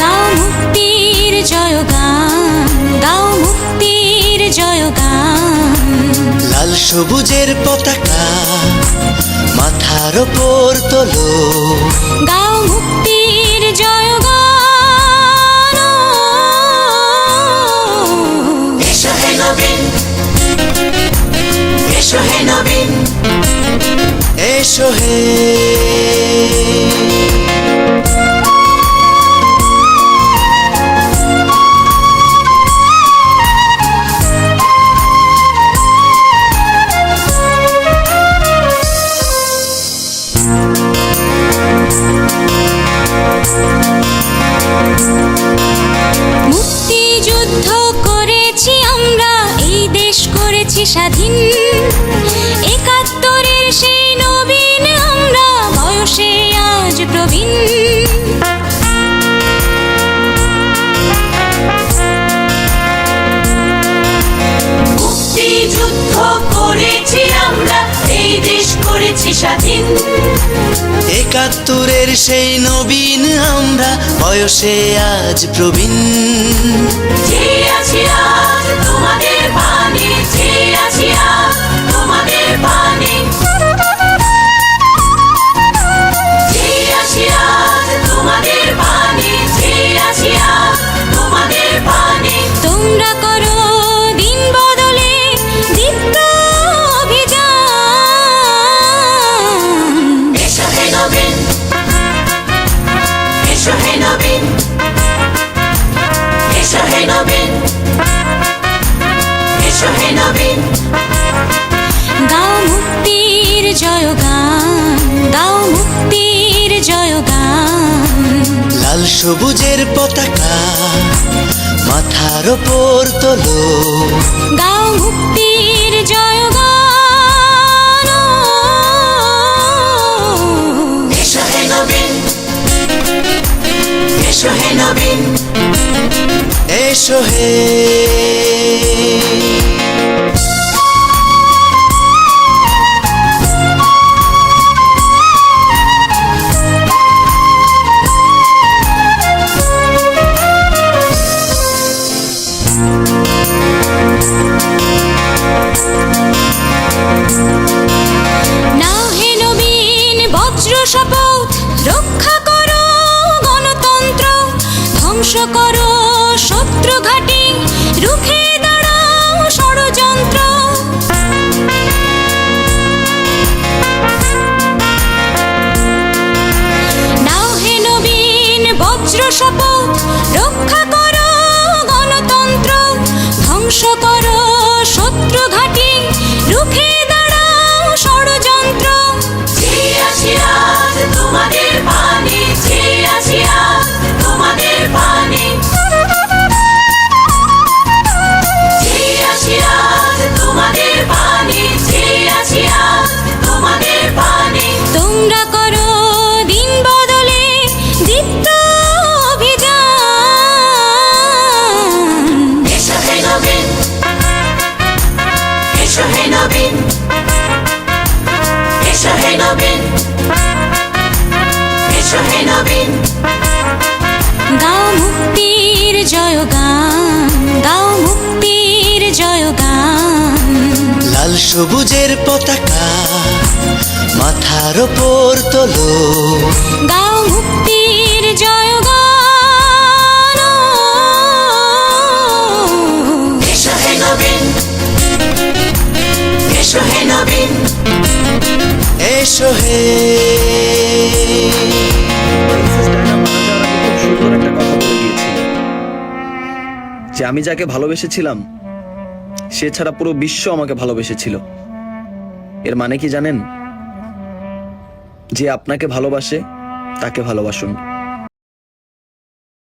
গাও মুক্তির জয়গান গাও মুক্তির জয়গান। লাল সবুজের পতাকা মাথার ওপর তোলো। গাও মুক্তির জয়গান। এসো হে নবীন এসো হে নবীন এসো হে স্বাধীন। একাত্তরের সেই নবীন আমরা বয়সে আজ প্রবীণ। মুক্তিযুদ্ধ করেছি আমরা এই দেশ করেছি স্বাধীন। একাত্তরের সেই নবীন আমরা বয়সে আজ প্রবীণ। আছি আজ এসো হে নবীন এসো হে নবীন এসো হে নবীন গাও মুক্তির জয়গান গাও মুক্তির জয়গান। লাল সবুজের পতাকা মাথার ওপর তোলো। গাও মুক্তির জয়গান নবীন এসো হে নবীন এসো হে নবীন এসো হে নবীন গাও মুক্তির জয়গান গাও মুক্তির জয়গান। লাল সবুজের পতাকা মাথার ওপর তোলো। গাও মুক্তির যে আমি যাকে ভালোবেসেছিলাম, সে ছাড়া পুরো বিশ্ব আমাকে ভালোবেসেছিল। এর মানে কি জানেন? যে আপনাকে ভালোবাসে, তাকে ভালোবাসুন।